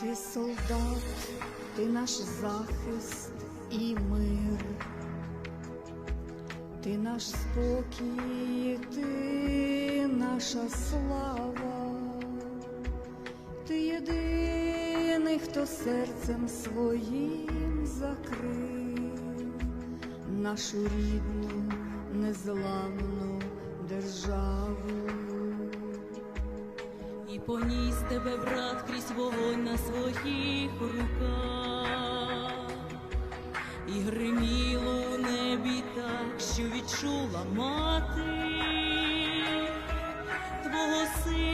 Ти солдат, ти наш захист і мир, ти наш спокій, ти наша слава, ти єдиний, хто серцем своїм закрив нашу рідну, незламну державу. Поніс тебе, брат, крізь вогонь на своїх руках, і гриміло у небі так, що відчула мати, твого сина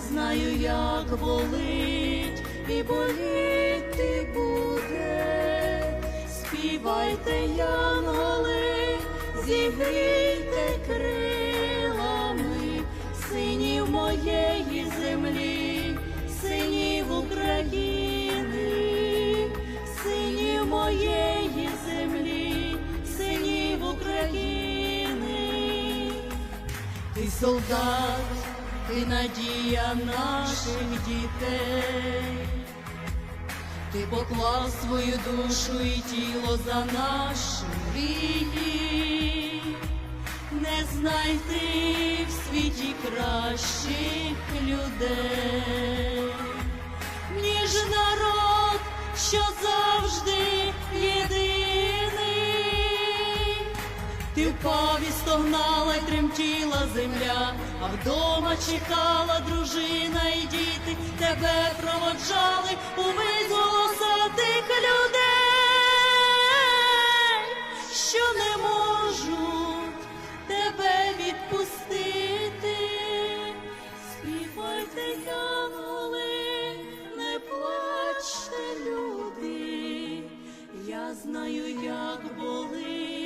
знаю, як болить і боліти буде. Співайте, янголи, зігрійте крилами синів моєї землі, синів України, синів моєї землі, синів України. Ти солдат, ти надія наших дітей. Ти поклав свою душу і тіло за наші мрії, не знайти в світі кращих людей, ніж народ, що завжди Ти в пові стогнала й тремтіла земля, а вдома чекала дружина і діти, тебе проводжали у увесь голосатих людей, що не можуть тебе відпустити, співайте янголи, не плачте, люди, я знаю, як болить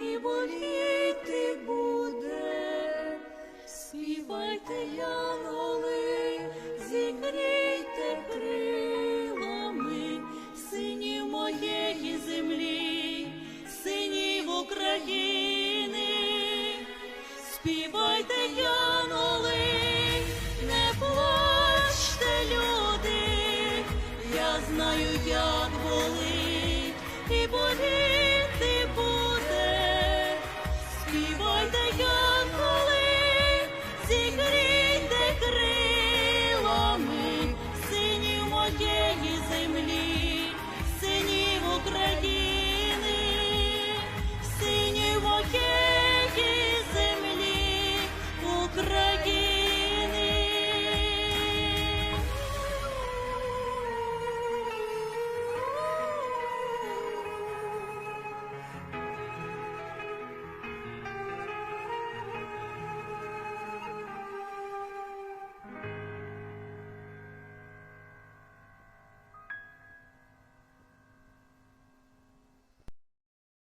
і боліти буде, співайте я.